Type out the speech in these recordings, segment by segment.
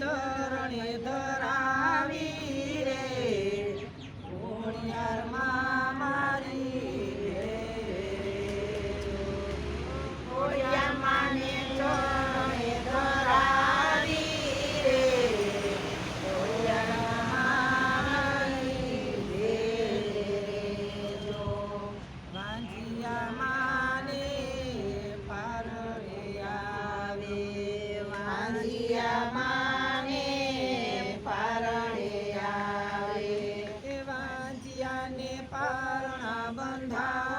ता बंधा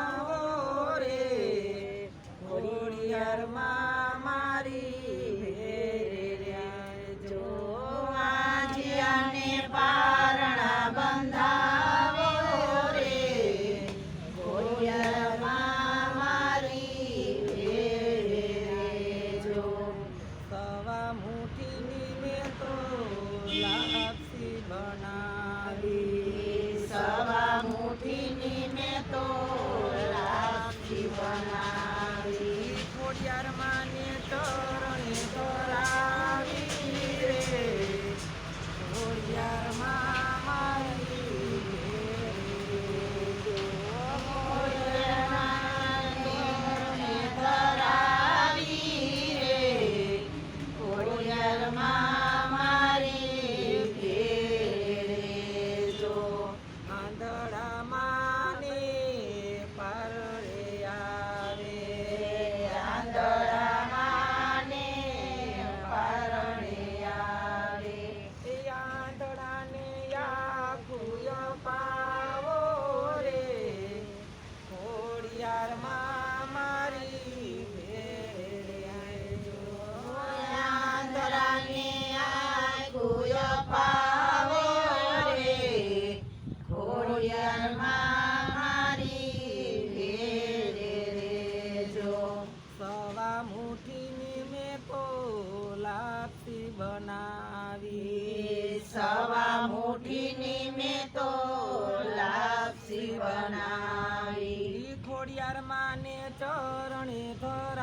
તો ખોડિયાર માં મારી ભેરે જો આંધળાને આખું અપાવો રે. ખોડિયારમાં મારી ઘેરે રેજો. સવા મુઠ્ઠીની મેં તો લાપસી બનાવી. સવા મુઠ્ઠીની મેં તો લાપસી બનાવી. ઈ ખોડિયાર માને ચરણે ધરાવી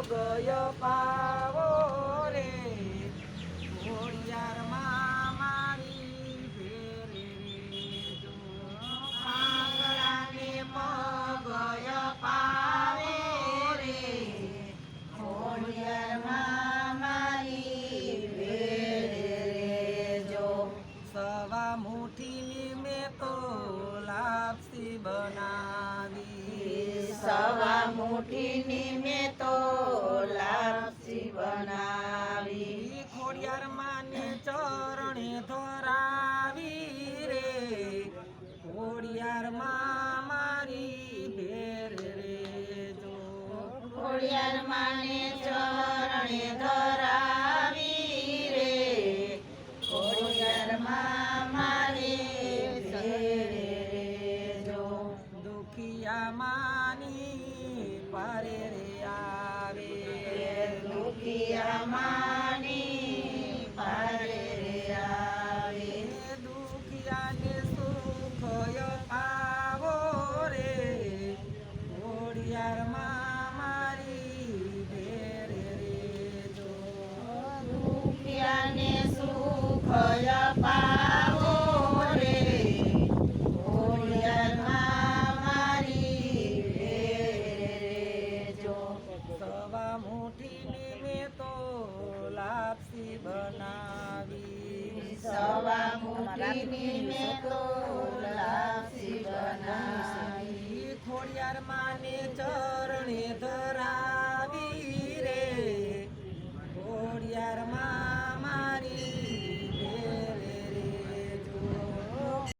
પગય પાવો રે ખોડિયાર માં મારી ભેરે રે જો પાંગડાને પગય પાવે રે ખોડિયારમાં મારી ભેળે રેજો સવા મુઠ્ઠીની મેં મેં માની પરે રે આવે. દુખિયા માની પરે રે આવે. દુખિયાને સુખ પાવો રે. ઓડિયારમાં મારી ભેર રે જો દુખિયાને સુખ સવા મુઠ્ઠીની મેં તો લાપસી બનાવી. માને ચર